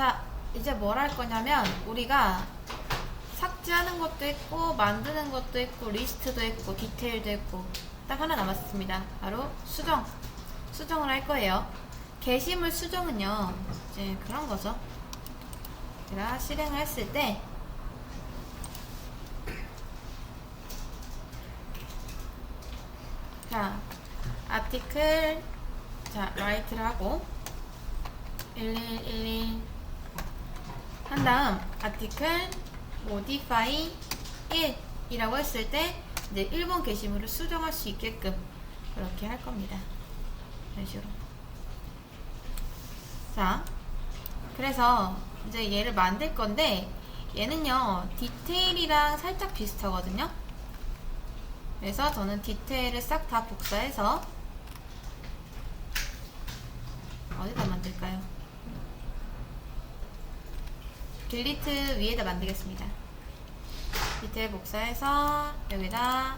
자, 이제 뭘 할 거냐면 우리가 삭제하는 것도 있고 만드는 것도 있고 리스트도 있고 디테일도 있고 딱 하나 남았습니다. 바로 수정. 수정을 할 거예요. 게시물 수정은요. 이제 그런 거죠. 제가 실행을 했을 때 자, 아티클 자, 라이트를 하고 1111 한 다음 아티클 modify 1이라고 했을 때 이제 1번 게시물을 수정할 수 있게끔 그렇게 할 겁니다. 이런 식으로. 자, 그래서 이제 얘를 만들 건데 얘는요 디테일이랑 살짝 비슷하거든요. 그래서 저는 디테일을 싹 다 복사해서 어디다 만들까요? 딜리트 위에다 만들겠습니다. 디테일 복사해서 여기다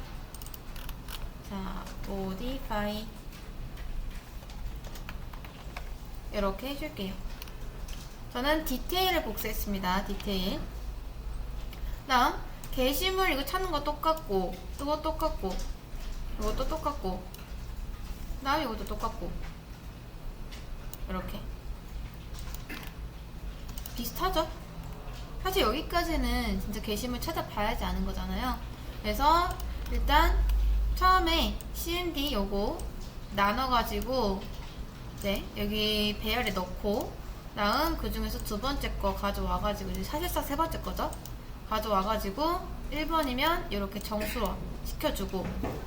자 modify 이렇게 해줄게요. 저는 디테일을 복사했습니다. 디테일. 다음 게시물 이거 찾는 거 똑같고 이거 똑같고 이것도 똑같고 다음 이것도 똑같고 이렇게 비슷하죠? 사실 여기까지는 진짜 게시물 찾아봐야지 아는 거잖아요. 그래서 일단 처음에 CMD 요거 나눠가지고 이제 여기 배열에 넣고 다음 그 중에서 두 번째 거 가져와가지고 이제 사실상 세 번째 거죠. 가져와가지고 1번이면 이렇게 정수로 시켜주고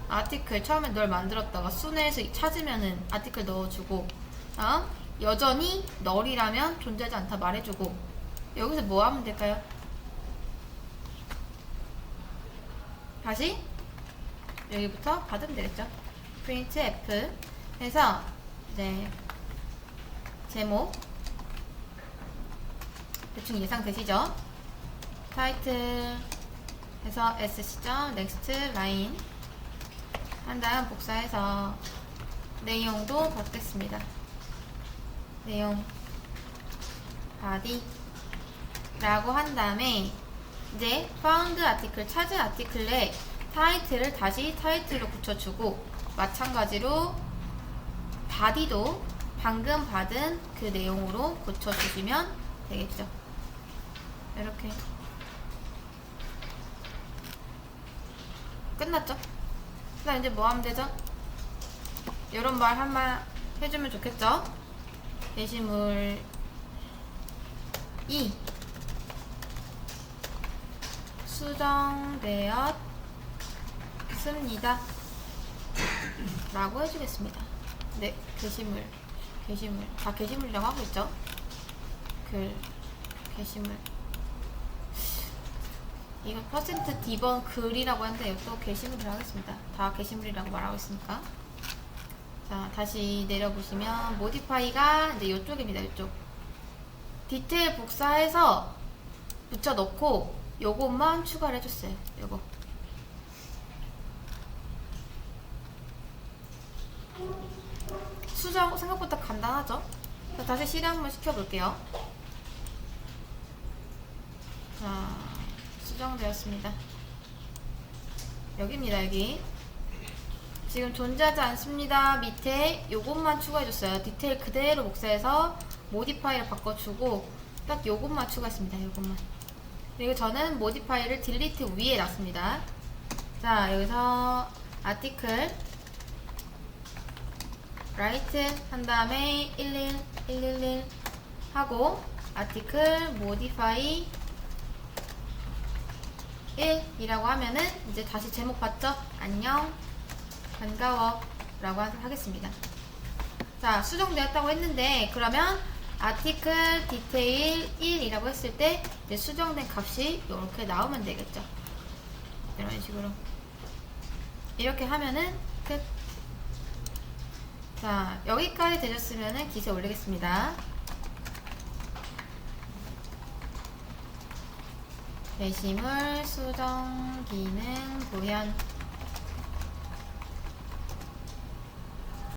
아티클 처음에 널 만들었다가 순회에서 찾으면은 아티클 넣어주고 다음 여전히 널이라면 존재하지 않다 말해주고 여기서 뭐 하면 될까요? 다시 여기부터 받으면 되겠죠? print f 해서 이제 제목 대충 예상되시죠? 타이틀 해서 s 시점 next line 한 다음 복사해서 내용도 받겠습니다. 내용 body 라고 한 다음에 이제 found 아티클 찾은 아티클에 타이틀을 다시 타이틀로 붙여주고 마찬가지로 바디도 방금 받은 그 내용으로 고쳐주시면 되겠죠. 이렇게 끝났죠? 그다음 이제 뭐 하면 되죠? 이런 말 한 말 해주면 좋겠죠? 게시물 2 수정되었습니다. 라고 해주겠습니다. 네, 게시물, 게시물. 다 게시물이라고 하고 있죠? 글, 게시물. 이거 퍼센트 D번 글이라고 하는데 이것도 게시물이라고 하겠습니다. 다 게시물이라고 말하고 있으니까. 자, 다시 내려보시면 모디파이가 이제 이쪽입니다. 이쪽. 디테일 복사해서 붙여넣고 요것만 추가를 해줬어요. 요거. 수정 생각보다 간단하죠? 자, 다시 실행 한번 시켜볼게요. 자, 수정되었습니다. 여기입니다, 여기. 지금 존재하지 않습니다. 밑에 요것만 추가해줬어요. 디테일 그대로 복사해서 모디파이를 바꿔주고 딱 요것만 추가했습니다. 요것만. 그리고 저는 모디파이를 딜리트 위에 놨습니다. 자, 여기서 아티클 라이트 한 다음에 11 111 하고 아티클 모디파이 1이라고 하면은 이제 다시 제목 봤죠? 안녕 반가워 라고 하- 하겠습니다. 자, 수정되었다고 했는데 그러면 아티클 디테일 1이라고 했을 때 이제 수정된 값이 이렇게 나오면 되겠죠. 이런 식으로 이렇게 하면은 끝. 자, 여기까지 되셨으면은 기세 올리겠습니다. 게시물 수정 기능 도현